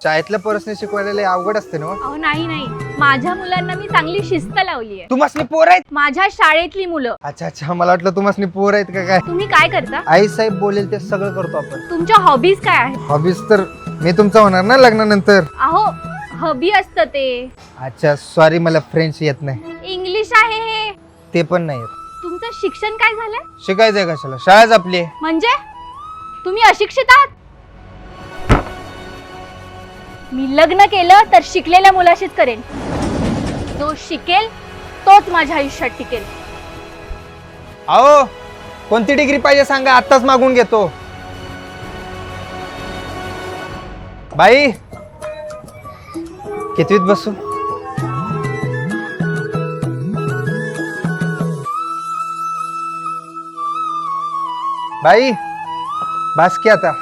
शाळेतल्या पोरसने शिकवायला लय अवघड असते ना हो. अहो नाही नाही. माझ्या मुलांना मी चांगली शिस्त लावली आहे. तुम्हासनी पोर आहेत? माझ्या शाळेतली मुलं. अच्छा अच्छा. मला वाटलं तुम्हासनी पोर आहेत का काय? तुम्ही काय करता? आई साहेब बोलेल ते सगळं करतो आपण. तुमच्या हॉबीज काय आहेत? हॉबीज तर मी तुमचा होणार ना लग्नानंतर? अहो हॉबी असतं ते. अच्छा सॉरी मला फ्रेंच येत नाही. इंग्लिश आहे हे. ते पण नाही येत. तुमचं शिक्षण काय झालंय शिकायचंय कशाला? शाळाच आपली आहे. म्हणजे? तुम्ही अशिक्षित आहात? मी लग्न केलं तर शिकलेल्या मुलाशीच करेन. जो शिकेल तोच माझ्या आयुष्यात टिकेल. अहो कोणती डिग्री पाहिजे सांगा? आत्ताच मागून घेतो. बाई कितवीत बसू? बाई बास की आता?